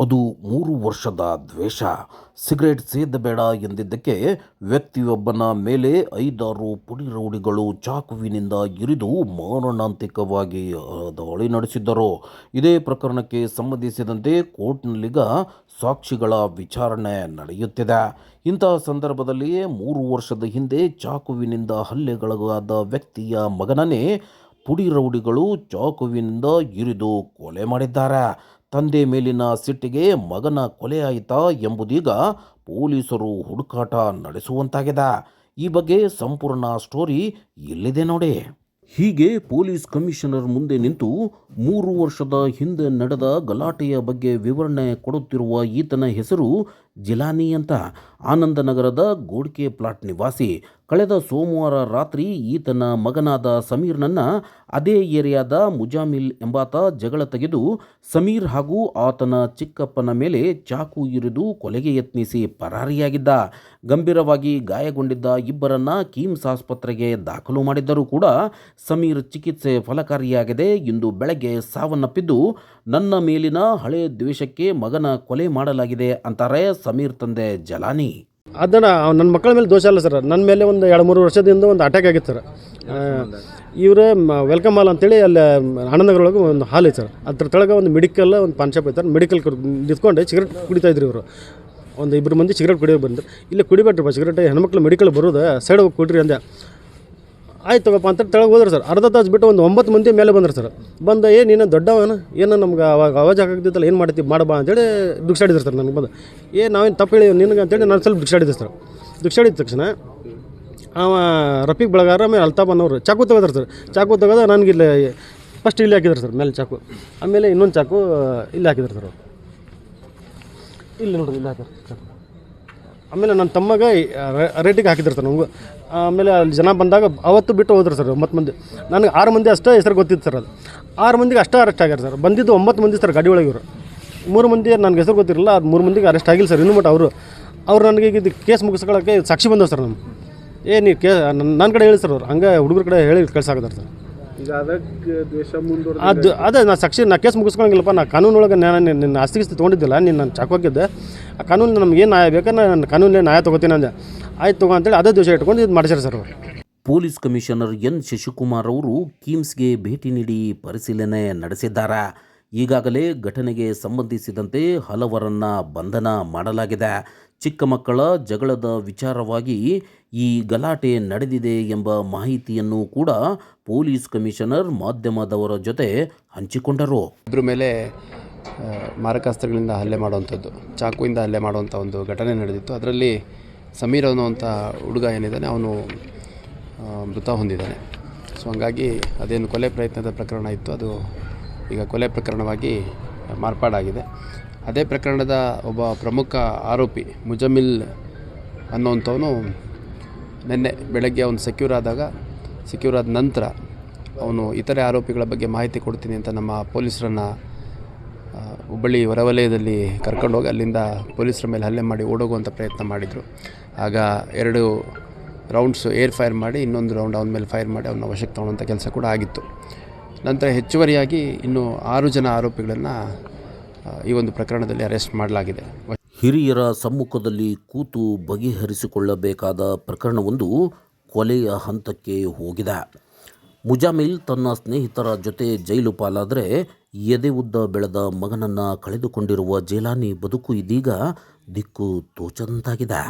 ಅದು ಮೂರು ವರ್ಷದ ದ್ವೇಷ. ಸಿಗರೇಟ್ ಸೇದಬೇಡ ಎಂದಿದ್ದಕ್ಕೆ ವ್ಯಕ್ತಿಯೊಬ್ಬನ ಮೇಲೆ ಐದಾರು ಪುಡಿ ರೌಡಿಗಳು ಚಾಕುವಿನಿಂದ ಇರಿದು ಮಾರಣಾಂತಿಕವಾಗಿ ದಾಳಿ ನಡೆಸಿದ್ದರು. ಇದೇ ಪ್ರಕರಣಕ್ಕೆ ಸಂಬಂಧಿಸಿದಂತೆ ಕೋರ್ಟ್ನಲ್ಲಿಗ ಸಾಕ್ಷಿಗಳ ವಿಚಾರಣೆ ನಡೆಯುತ್ತಿದೆ. ಇಂತಹ ಸಂದರ್ಭದಲ್ಲಿಯೇ ಮೂರು ವರ್ಷದ ಹಿಂದೆ ಚಾಕುವಿನಿಂದ ಹಲ್ಲೆಗೊಳಗಾದ ವ್ಯಕ್ತಿಯ ಮಗನನೇ ಪುಡಿ ರೌಡಿಗಳು ಚಾಕುವಿನಿಂದ ಇರಿದು ಕೊಲೆ ಮಾಡಿದ್ದಾರೆ. ತಂದೆ ಮೇಲಿನ ಸಿಟ್ಟಿಗೆ ಮಗನ ಕೊಲೆಯಾಯಿತಾ ಎಂಬುದೀಗ ಪೊಲೀಸರು ಹುಡುಕಾಟ ನಡೆಸುವಂತಾಗಿದೆ. ಈ ಬಗ್ಗೆ ಸಂಪೂರ್ಣ ಸ್ಟೋರಿ ಇಲ್ಲಿದೆ ನೋಡಿ. ಹೀಗೆ ಪೊಲೀಸ್ ಕಮಿಷನರ್ ಮುಂದೆ ನಿಂತು ಮೂರು ವರ್ಷದ ಹಿಂದೆ ನಡೆದ ಗಲಾಟೆಯ ಬಗ್ಗೆ ವಿವರಣೆ ಕೊಡುತ್ತಿರುವ ಈತನ ಹೆಸರು ಜಿಲಾನಿ ಅಂತ ಆನಂದನಗರದ ಗೋಡ್ಕೆ ಪ್ಲಾಟ್ ನಿವಾಸಿ. ಕಳೆದ ಸೋಮವಾರ ರಾತ್ರಿ ಈತನ ಮಗನಾದ ಸಮೀರ್ನನ್ನು ಅದೇ ಏರಿಯಾದ ಮುಜಾಮಿಲ್ ಎಂಬಾತ ಜಗಳ ತೆಗೆದು ಸಮೀರ್ ಹಾಗೂ ಆತನ ಚಿಕ್ಕಪ್ಪನ ಮೇಲೆ ಚಾಕು ಇರಿದು ಕೊಲೆಗೆ ಯತ್ನಿಸಿ ಪರಾರಿಯಾಗಿದ್ದ. ಗಂಭೀರವಾಗಿ ಗಾಯಗೊಂಡಿದ್ದ ಇಬ್ಬರನ್ನ ಕೀಮ್ಸ್ ಆಸ್ಪತ್ರೆಗೆ ದಾಖಲು ಮಾಡಿದ್ದರೂ ಕೂಡ ಸಮೀರ್ ಚಿಕಿತ್ಸೆ ಫಲಕಾರಿಯಾಗಿದೆ ಇಂದು ಬೆಳಗ್ಗೆ ಸಾವನ್ನಪ್ಪಿದ್ದು, ನನ್ನ ಮೇಲಿನ ಹಳೆ ದ್ವೇಷಕ್ಕೆ ಮಗನ ಕೊಲೆ ಮಾಡಲಾಗಿದೆ ಅಂತಾರೆ ಸಮೀರ್ ತಂದೆ ಜಲಾನಿ. ಅದನ್ನ ನನ್ನ ಮಕ್ಕಳ ಮೇಲೆ ದೋಷ ಅಲ್ಲ ಸರ್. ನನ್ನ ಮೇಲೆ ಒಂದು ಎರಡು ಮೂರು ವರ್ಷದಿಂದ ಒಂದು ಅಟ್ಯಾಕ್ ಆಗಿತ್ತು ಸರ್. ಇವರು ವೆಲ್ಕಮ್ ಹಾಲ್ ಅಂತೇಳಿ ಅಲ್ಲಿ ಆನಂದಗರೊಳಗೆ ಒಂದು ಹಾಲ್ ಐತೆ ಸರ್. ಅದ್ರ ತೆಳಗೆ ಒಂದು ಮೆಡಿಕಲ್ ಒಂದು ಪಾನ್ ಶಾಪ್ ಐತೆ ಮೆಡಿಕಲ್ ನಿಂತ್ಕೊಂಡು ಸಿಗರೆಟ್ ಕುಡಿತಾ ಇದ್ರು ಇವರು. ಒಂದು ಇಬ್ಬರು ಮಂದಿ ಸಿಗರೆಟ್ ಕುಡಿಯೋಕೆ ಬಂದರು. ಇಲ್ಲಿ ಕುಡಿಬೇಟ್ರಪ್ಪ ಸಿಗರೆಟ್ ಹೆಣ್ಮಕ್ಳು ಮೆಡಿಕಲ್ ಬರೋದು ಸೈಡ್ ಹೋಗಿ ಕೊಡ್ರಿ ಅಂದೆ. ಆಯ್ತು ತಗೋಪ್ಪ ಅಂತ ತೆಳಗೆ ಹೋದ್ರು ಸರ್. ಅರ್ಧ ತಾಸು ಬಿಟ್ಟು ಒಂದು ಒಂಬತ್ತು ಮಂದಿ ಮೇಲೆ ಬಂದ್ರು ಸರ್. ಬಂದು ಏನು ನೀನು ದೊಡ್ಡವನ? ಏನು ನಮ್ಗೆ ಅವಾಗ ಅವಾಜ್ ಹಾಕಿದ್ದಿತ್ತಲ್ಲ ಏನು ಮಾಡ್ತೀವಿ ಮಾಡಬಾ ಅಂತೇಳಿ ದುಃಖಾಡಿದ್ರು ಸರ್ ನನಗೆ ಬಂದು. ಏ, ನಾವೇನು ತಪ್ಪು ಹೇಳಿ ನಿನಗೆ ಅಂತೇಳಿ ನಾನು ಸ್ವಲ್ಪ ದುಕ್ಸಾಡಿದ್ರು ಸರ್. ದುಃಖಾಡಿದ ತಕ್ಷಣ ಅವ ರಫೀಕ್ ಬೆಳಗಾರ ಆಮೇಲೆ ಅಲ್ತಾ ಅನ್ನೋರು ಚಾಕು ತೆಗೆದ್ರು ಸರ್. ಚಾಕು ತೆಗೆದ ನನಗೆ ಇಲ್ಲಿ ಫಸ್ಟ್ ಇಲ್ಲಿ ಹಾಕಿದ್ರು ಸರ್, ಮೇಲೆ ಚಾಕು. ಆಮೇಲೆ ಇನ್ನೊಂದು ಚಾಕು ಇಲ್ಲಿ ಹಾಕಿದ್ರು ಸರ್. ಇಲ್ಲಿ ನೋಡಿರಿ, ಇಲ್ಲಿ ಹಾಕಿದ್ರು. ಚಾಕು ಆಮೇಲೆ ನನ್ನ ತಮ್ಮಗೆ ರೇಟಿಗೆ ಹಾಕಿದ್ರು ಸರ್ ನಮಗೂ. ಆಮೇಲೆ ಅಲ್ಲಿ ಜನ ಬಂದಾಗ ಅವತ್ತು ಬಿಟ್ಟು ಹೋದ್ರು ಸರ್ ಒಂಬತ್ತು ಮಂದಿ. ನನಗೆ ಆರು ಮಂದಿ ಅಷ್ಟೇ ಹೆಸರು ಗೊತ್ತಿತ್ತು ಸರ್ ಅದು. ಆರು ಮಂದಿಗೆ ಅಷ್ಟೇ ಅರೆಸ್ಟ್ ಆಗ್ಯಾರ ಸರ್. ಬಂದಿದ್ದು ಒಂಬತ್ತು ಮಂದಿ ಸರ್ ಗಾಡಿ ಒಳಗೆ ಇವರು ಮೂರು ಮಂದಿ ನನಗೆ ಹೆಸರು ಗೊತ್ತಿರಲಿಲ್ಲ ಅದು ಮೂರು ಮಂದಿಗೆ ಅರೆಸ್ಟ್ ಆಗಿಲ್ಲ ಸರ್. ಇನ್ನು ಮಟ್ಟ ಅವರು, ಅವ್ರು ನನಗೆ ಇದು ಕೇಸ್ ಮುಗಿಸ್ಕೊಳ್ಳೋಕ್ಕೆ ಸಾಕ್ಷಿ ಬಂದವು ಸರ್ ನಮ್ಮ ಏ, ನೀವು ಕೇ ನನ್ನ ಕಡೆ ಹೇಳಿ ಸರ್ ಅವ್ರು. ಹಂಗೆ ಹುಡುಗರ ಕಡೆ ಹೇಳಿ ಕಳ್ಸಾಕತ್ತಾರ ಸರ್. ಅದು ಅದೇ ನಾ ಸಾಕ್ಷಿ ನಾ ಕೇಸ್ ಮುಗಿಸ್ಕೊಳಂಗಿಲ್ಲಪ್ಪ ನಾ ಕಾನೂನೊಳಗೆ ನಾನು ನಿನ್ನ ಆಸ್ತಿ ಗಿಸ್ತಿ ತೊಗೊಂಡಿದ್ದಿಲ್ಲ ನೀನು ನಾನು ಚಾಕೋಗಿದ್ದೆ ಆ ಕಾನೂನು ನಮ್ಗೆ ಏನು ನ್ಯಾಯ ಬೇಕಾ ನಾನು ಕಾನೂನಲ್ಲಿ ನ್ಯಾಯ ತೊಗೋತೀನಿ ಅಂದೆ. ಆಯ್ತು ತಗೋ ಅಂತೇಳಿ ಅದೇ ದಿವಸ ಇಟ್ಕೊಂಡು ಇದು ಮಾಡಿಸ್ಯಾರ ಸರ್ ಅವರು. ಪೊಲೀಸ್ ಕಮಿಷನರ್ ಎನ್ ಶಶಿಕುಮಾರ್ ಅವರು ಕಿಮ್ಸ್ಗೆ ಭೇಟಿ ನೀಡಿ ಪರಿಶೀಲನೆ ನಡೆಸಿದ್ದಾರೆ. ಈಗಾಗಲೇ ಘಟನೆಗೆ ಸಂಬಂಧಿಸಿದಂತೆ ಹಲವರನ್ನ ಬಂಧನ ಮಾಡಲಾಗಿದೆ. ಚಿಕ್ಕ ಮಕ್ಕಳ ಜಗಳದ ವಿಚಾರವಾಗಿ ಈ ಗಲಾಟೆ ನಡೆದಿದೆ ಎಂಬ ಮಾಹಿತಿಯನ್ನು ಕೂಡ ಪೊಲೀಸ್ ಕಮಿಷನರ್ ಮಾಧ್ಯಮದವರ ಜೊತೆ ಹಂಚಿಕೊಂಡರು. ಇದ್ರ ಮೇಲೆ ಮಾರಕಾಸ್ತ್ರಗಳಿಂದ ಹಲ್ಲೆ ಮಾಡುವಂಥದ್ದು, ಚಾಕುವಿಂದ ಹಲ್ಲೆ ಮಾಡುವಂಥ ಒಂದು ಘಟನೆ ನಡೆದಿತ್ತು. ಅದರಲ್ಲಿ ಸಮೀರ್ ಅನ್ನುವಂಥ ಹುಡುಗ ಏನಿದ್ದಾನೆ, ಅವನು ಮೃತ ಹೊಂದಿದ್ದಾನೆ. ಸೊ ಹಂಗಾಗಿ ಅದೇನು ಕೊಲೆ ಪ್ರಯತ್ನದ ಪ್ರಕರಣ ಇತ್ತು. ಅದು ಈಗ ಕೊಲೆ ಪ್ರಕರಣವಾಗಿ ಮಾರ್ಪಾಡಾಗಿದೆ. ಅದೇ ಪ್ರಕರಣದ ಒಬ್ಬ ಪ್ರಮುಖ ಆರೋಪಿ ಮುಜಮಿಲ್ ಅನ್ನೋವಂಥವನು ನಿನ್ನೆ ಬೆಳಗ್ಗೆ ಅವನು ಸೆಕ್ಯೂರ್ ಆದಾಗ ಸೆಕ್ಯೂರ್ ಆದ ನಂತರ ಅವನು ಇತರೆ ಆರೋಪಿಗಳ ಬಗ್ಗೆ ಮಾಹಿತಿ ಕೊಡ್ತೀನಿ ಅಂತ ನಮ್ಮ ಪೊಲೀಸರನ್ನು ಹುಬ್ಬಳ್ಳಿ ಹೊರವಲಯದಲ್ಲಿ ಕರ್ಕೊಂಡೋಗಿ ಅಲ್ಲಿಂದ ಪೊಲೀಸರ ಮೇಲೆ ಹಲ್ಲೆ ಮಾಡಿ ಓಡೋಗುವಂಥ ಪ್ರಯತ್ನ ಮಾಡಿದರು. ಆಗ ಎರಡು ರೌಂಡ್ಸು ಏರ್ ಫೈರ್ ಮಾಡಿ, ಇನ್ನೊಂದು ರೌಂಡ್ ಅವನ ಮೇಲೆ ಫೈರ್ ಮಾಡಿ ಅವನ ವಶಕ್ಕೆ ತೊಗೊಳ್ಳೋಂಥ ಕೆಲಸ ಕೂಡ ಆಗಿತ್ತು. ನಂತರ ಹೆಚ್ಚುವರಿಯಾಗಿ ಇನ್ನು ಆರು ಜನ ಆರೋಪಿಗಳನ್ನು ಈ ಒಂದು ಪ್ರಕರಣದಲ್ಲಿ ಅರೆಸ್ಟ್ ಮಾಡಲಾಗಿದೆ. ಹಿರಿಯರ ಸಮ್ಮುಖದಲ್ಲಿ ಕೂತು ಬಗೆಹರಿಸಿಕೊಳ್ಳಬೇಕಾದ ಪ್ರಕರಣವೊಂದು ಕೊಲೆಯ ಹಂತಕ್ಕೆ ಹೋಗಿದೆ. ಮುಜಾಮಿಲ್ ತನ್ನ ಸ್ನೇಹಿತರ ಜೊತೆ ಜೈಲು ಪಾಲಾದರೆ ಎದೆ ಉದ್ದ ಬೆಳೆದ ಮಗನನ್ನು ಕಳೆದುಕೊಂಡಿರುವ ಜೇಲಾನಿ ಬದುಕು ಇದೀಗ ದಿಕ್ಕು ತೋಚದಂತಾಗಿದೆ